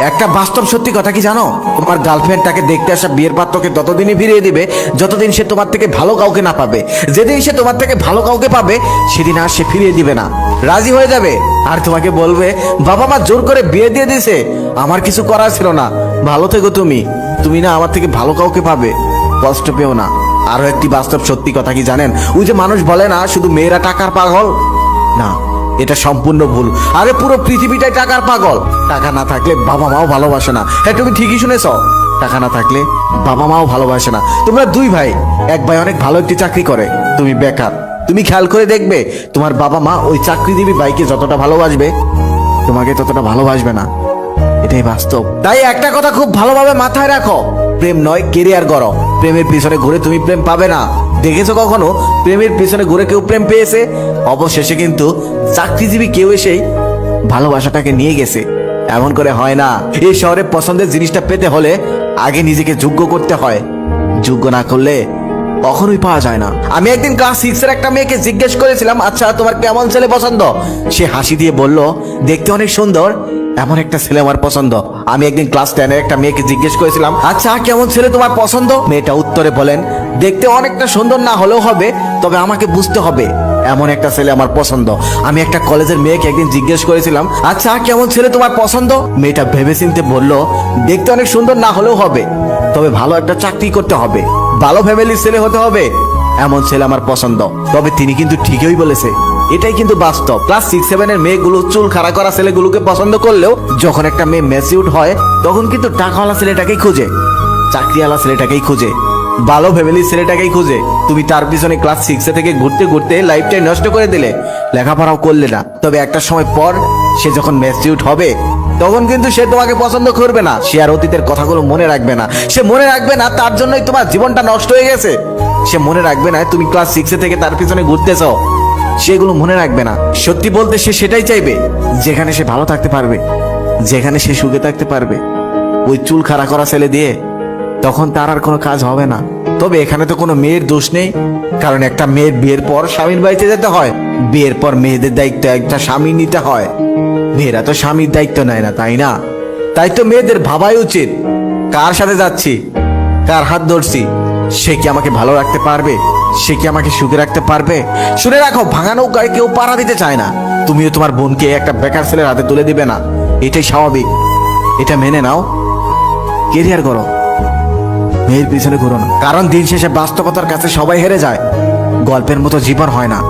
একটা বাস্তব সত্যি কথা কি জানো? তোমার গার্লফ্রেন্ড তাকে দেখতে আসা বিয়ের পাত্রকে ততদিনই ফিরিয়ে দিবে, যতদিন সে তোমার থেকে ভালো কাউকে না পাবে, যেদিন সে তোমার থেকে ভালো কাউকে পাবে, সেদিন আর সে ফিরিয়ে দিবে না। রাজি হয়ে যাবে? আর তোমাকে বলবে, বাবা মা জোর করে বিয়ে দিয়ে দিছে। আমার কিছু করার ছিল না। ভালো থেকো তুমি। তুমি না আমার থেকে ভালো কাউকে পাবে। কষ্ট পেও না। আরও একটি বাস্তব সত্যি কথা কি জানেন? ওই যে মানুষ বলে না, শুধু মেয়েরা টাকার পাগল? না। এটা সম্পূর্ণ ভুল। আরে পুরো পৃথিবীটাই টাকার পাগল। টাকা না থাকলে বাবা মাও ভালোবাসে না। হ্যাঁ তুমি ঠিকই শুনেছ। টাকা না থাকলে বাবা মাও ভালোবাসে না। তোমরা দুই ভাই, এক ভাই অনেক ভালো একটি চাকরি করে। তুমি বেকার। তুমি খেয়াল করে দেখবে, তোমার বাবা মা ওই চাকরিজীবী ভাইকে যতটা ভালোবাসবে, তোমাকে ততটা ভালোবাসবে না। এটাই বাস্তব। তাই একটা কথা খুব ভালোভাবে মাথায় রাখো। প্রেম নয় কেরিয়ার গড়ো। প্রেমের পিছনে ঘুরে তুমি প্রেম পাবে না। দেখেছ কখনো? প্রেমের পেছনে ঘুরে কেউ প্রেম পেয়েছে? অবশেষে কিন্তু চাকরিজীবী কেউ এসেই ভালোবাসাটাকে নিয়ে গেছে। এমন করে হয় না। এই শহরে পছন্দের জিনিসটা পেতে হলে আগে নিজেকে যোগ্য করতে হয়। যোগ্য না করলে কখনোই পাওয়া যায় না। আমি একদিন ক্লাস সিক্স এর একটা মেয়েকে জিজ্ঞেস করেছিলাম আচ্ছা তোমার কেমন ছেলে পছন্দ? সে হাসি দিয়ে বলল, দেখতে অনেক সুন্দর, এমন একটা ছেলে আমার পছন্দ। আমি একদিন ক্লাস টেনের একটা মেয়েকে জিজ্ঞেস করেছিলাম আচ্ছা কেমন ছেলে তোমার পছন্দ? মেয়েটা উত্তরে বলেন, দেখতে অনেকটা সুন্দর না হলেও হবে, তবে আমাকে বুঝতে হবে, এমন একটা ছেলে আমার পছন্দ। আমি একটা কলেজের মেয়েকে একদিন জিজ্ঞেস করেছিলাম আচ্ছা কেমন ছেলে তোমার পছন্দ? মেয়েটা ভেবেচিন্তে বলল, দেখতে অনেক সুন্দর না হলেও হবে। তবে ভালো একটা চাকরি করতে হবে। ভালো ফ্যামিলির ছেলে হতে হবে, এমন ছেলে আমার পছন্দ। তবে তিনি কিন্তু ঠিকই বলেছে। এটাই কিন্তু বাস্তব। ক্লাস সিক্স সেভেনের মেয়েগুলো চুল খাড়া করা ছেলেগুলোকে পছন্দ করলেও যখন একটা মেয়ে ম্যাচিউড হয়, তখন কিন্তু টাকাওয়ালা ছেলেটাকেই খুঁজে। চাকরিওয়ালা ছেলেটাকেই খুঁজে। ভালো ফ্যামিলির ছেলেটাকেই খুঁজে। তুমি তার পিছনে ক্লাস সিক্সে থেকে ঘুরতে ঘুরতে লাইফটাই নষ্ট করে দিলে। লেখাপড়াও করলে না। তবে একটা সময় পর সে যখন ম্যাচিউড হবে তখন কিন্তু সে তোমাকে পছন্দ করবে না। সে আর অতীতের কথাগুলো মনে রাখবে না। সে মনে রাখবে না, তার জন্যই তোমার জীবনটা নষ্ট হয়ে গেছে। সে মনে রাখবে না, তুমি ক্লাস সিক্সে থেকে তার পিছনে ঘুরতেছ। সেগুলো মনে রাখবে না। সত্যি বলতে সে সেটাই চাইবে, যেখানে সে ভালো থাকতে পারবে, যেখানে সে সুখে থাকতে পারবে। ওই চুল খাড়া করা ছেলে দিয়ে তখন তার আর কোনো কাজ হবে না। তবে এখানে তো কোনো মেয়ের দোষ নেই, কারণ একটা মেয়ের বিয়ের পর স্বামীর বাড়িতে যেতে হয়। বিয়ের পর মেয়েদের দায়িত্ব একটা স্বামী নিতে হয়। মেয়েরা তো স্বামীর দায়িত্ব নেয় না, তাই না? তাই তো মেয়েদের ভাবাই উচিত। কার সাথে যাচ্ছি? কার হাত ধরছি? সে কি আমাকে ভালো রাখতে পারবে? সে কি আমাকে সুখে রাখতে পারবে? শুনে রাখো, ভাঙা নৌকায় কেউ পাড়া দিতে চায় না। তুমিও তোমার বোনকে একটা বেকার ছেলের হাতে তুলে দিবে না। এটাই স্বাভাবিক। এটা মেনে নাও। কেরিয়ার করো। মেয়ের পিছনে ঘুরো না। কারণ দিন শেষে বাস্তবতার কাছে সবাই হেরে যায়। গল্পের মতো জীবন হয় না।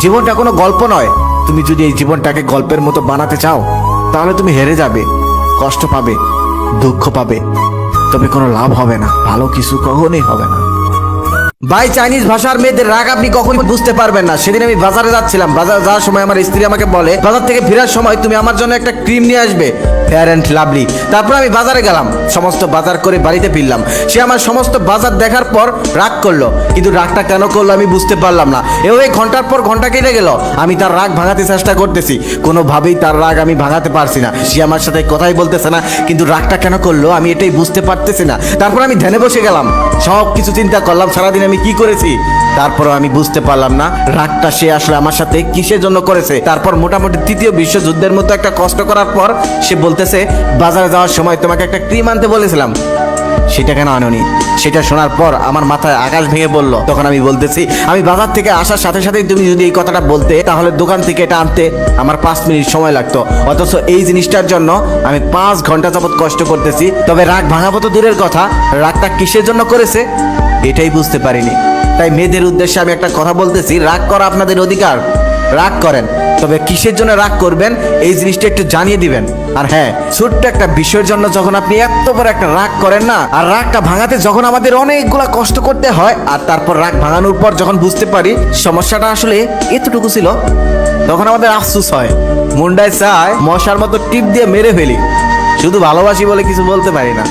জীবনটা কোনো গল্প নয়। তুমি যদি এই জীবনটাকে গল্পের মতো বানাতে চাও, তাহলে তুমি হেরে যাবে, কষ্ট পাবে, দুঃখ পাবে। তবে কোনো লাভ হবে না, ভালো কিছু কখনোই হবে না। ভাই চাইনিজ ভাষার মেয়েদের রাগ আপনি কখনই বুঝতে পারবেন না। সেদিন আমি বাজারে যাচ্ছিলাম। বাজারে যাওয়ার সময় আমার স্ত্রী আমাকে বলে, বাজার থেকে ফেরার সময় তুমি আমার জন্য একটা ক্রিম নিয়ে আসবে। ফেয়ার অ্যান্ড লাভলি তারপর আমি বাজারে গেলাম। সমস্ত বাজার করে বাড়িতে ফিরলাম। সে আমার সমস্ত বাজার দেখার পর রাগ করল। কিন্তু রাগটা কেন করল আমি বুঝতে পারলাম না। এভাবে ঘণ্টার পর ঘণ্টা কেটে গেল। আমি তার রাগ ভাঙাতে চেষ্টা করতেছি। কোনোভাবেই তার রাগ আমি ভাঙাতে পারছি না। সে আমার সাথে কথাই বলতেছে না, কিন্তু রাগটা কেন করল আমি এটাই বুঝতে পারতেছি না। তারপর আমি ধ্যানে বসে গেলাম। সব কিছু চিন্তা করলাম সারাদিন আমি কি করেছি? তারপর আমি বুঝতে পারলাম না, রাগটা সে আসলে আমার সাথে কিসের জন্য করেছে। তারপর মোটামুটি তৃতীয় বিশ্বযুদ্ধের মতো একটা কষ্ট করার পর সে বলতেছে, বাজারে যাওয়ার সময় তোমাকে একটা ক্রিম আনতে বলেছিলাম। সেটা কেন আনোনি? সেটা শোনার পর আমার মাথায় আকাশ ভেঙে বলল তখন আমি বলতেছি, আমি বাজার থেকে আসার সাথে সাথেই তুমি যদি এই কথাটা বলতে, তাহলে দোকান থেকে এটা আনতে আমার পাঁচ মিনিট সময় লাগতো। অথচ এই জিনিসটার জন্য আমি পাঁচ ঘণ্টা যাবত কষ্ট করতেছি। তবে রাগ ভাঙাবো তো দূরের কথা। রাগটা কিসের জন্য করেছে? এটাই বুঝতে পারিনি। তাই মেয়েদের উদ্দেশ্যে আমি একটা কথা বলতেছি, রাগ করা আপনাদের অধিকার। রাগ করেন, তবে কিসের জন্য রাগ করবেন, এই জিনিসটা একটু জানিয়ে দিবেন। আর হ্যাঁ ছোট্ট একটা বিষয়ের জন্য যখন আপনি এত বড় একটা রাগ করেন না, আর রাগটা ভাঙাতে যখন আমাদের অনেকগুলা কষ্ট করতে হয়, আর তারপর রাগ ভাঙানোর পর যখন বুঝতে পারি সমস্যাটা আসলে এতটুকু ছিল, তখন আমাদের আফসুস হয়। মুন্ডায় চায় মশার মতো টিপ দিয়ে মেরে ফেলি। শুধু ভালোবাসি বলে কিছু বলতে পারি না।